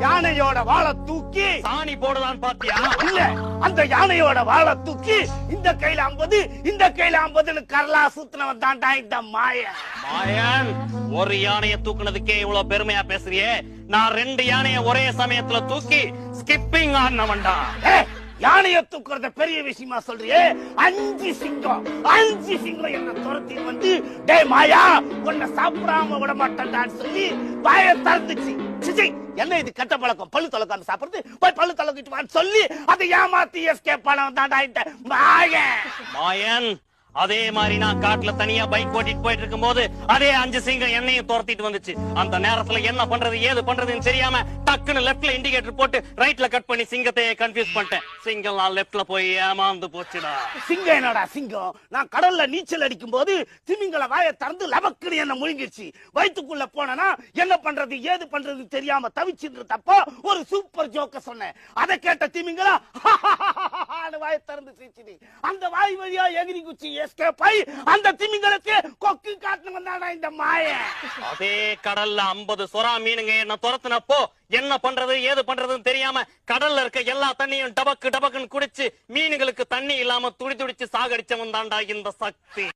யானையோட வாழை தூக்கி சாணி போடுதான் பாத்தியா? இல்ல. அந்த யானையோட வாழை தூக்கி இந்த கையில ஐம்பது இந்த கையில ஐம்பதுன்னு கரலா சுத்தினவன் தான்டா இந்த மாய. மாயன் ஒரு யானைய தூக்குனதுக்கே இவ்வளவு பெருமையா பேசுறியே? நான் ரெண்டு யானைய ஒரே சமயத்துல தூக்கி ஸ்கிப்பிங் ஆடினவன்டா. ஏய், யானைய தூக்குறத பெரிய விஷயமா சொல்றியே? அஞ்சு சிங்கம் அஞ்சு சிங்கம் என்ன துரத்தி வந்து டேய் மாயா உன்னை சாப்பிடாம விட மாட்டேன்டான்னு சொல்லி வாய திறந்துச்சு. சிச்சி என்ன இது கெட்ட பழக்கம். பல்லு தொலைக்காம சாப்பிடுறது. போய் பல்லு தொலைக்கிட்டு வான்னு சொல்லி அதை ஏமாத்தி எஸ்கேப் பண்ண தான்டா மாயன். மாயன் அதே மாதிரி நான் காட்டுல தனியா பைக் ஓட்டிட்டு போயிட்டு இருக்கும்போது அதே அஞ்சு சிங்கம் என்னையும் துரத்திட்டு வந்துச்சு. அந்த நேரத்துல என்ன பண்றது ஏது பண்றதுன்னு தெரியாம டக்குன்னு லெஃப்ட்ல இண்டிகேட்டர் போட்டு ரைட்ல கட் பண்ணி சிங்கத்தையே கன்ஃபியூஸ் பண்ணிட்டேன். சிங்கம் நான் லெஃப்ட்ல போய் ஏமாந்து போச்சுடா. சிங்கம் என்னடா சிங்கம்? நான் கடல்ல நீச்சல் அடிக்கும் போது திமிங்கல வாயை திறந்து லபக்குன்னு என்ன முழுங்கிடுச்சு வயிற்றுக்குள்ள போனனா என்ன பண்றது ஏது பண்றது தெரியாம தவிச்சுட்டு தப்ப ஒரு சூப்பர் ஜோக்க சொன்னேன். அதை கேட்ட திமிங்கலா வாயை திறந்து சிரிச்சுது அந்த வாய் வழியா எகிரி குச்சி எஸ்கேப் ஆகி அந்த திமிங்கலத்தை கொக்கு காட்டுனவன் தானடா இந்த மாய. அதே கடல்ல ஐம்பது சுறா மீனுங்க என்ன துரத்துனப்போ என்ன பண்றது ஏது பண்றதுன்னு தெரியாம கடல்ல இருக்க எல்லா தண்ணியும் டபக்கு டபக்குன்னு குடிச்சு மீனுங்களுக்கு தண்ணி இல்லாம துடி துடிச்சு சாகடிச்சவன் தான்டா இந்த சக்தி.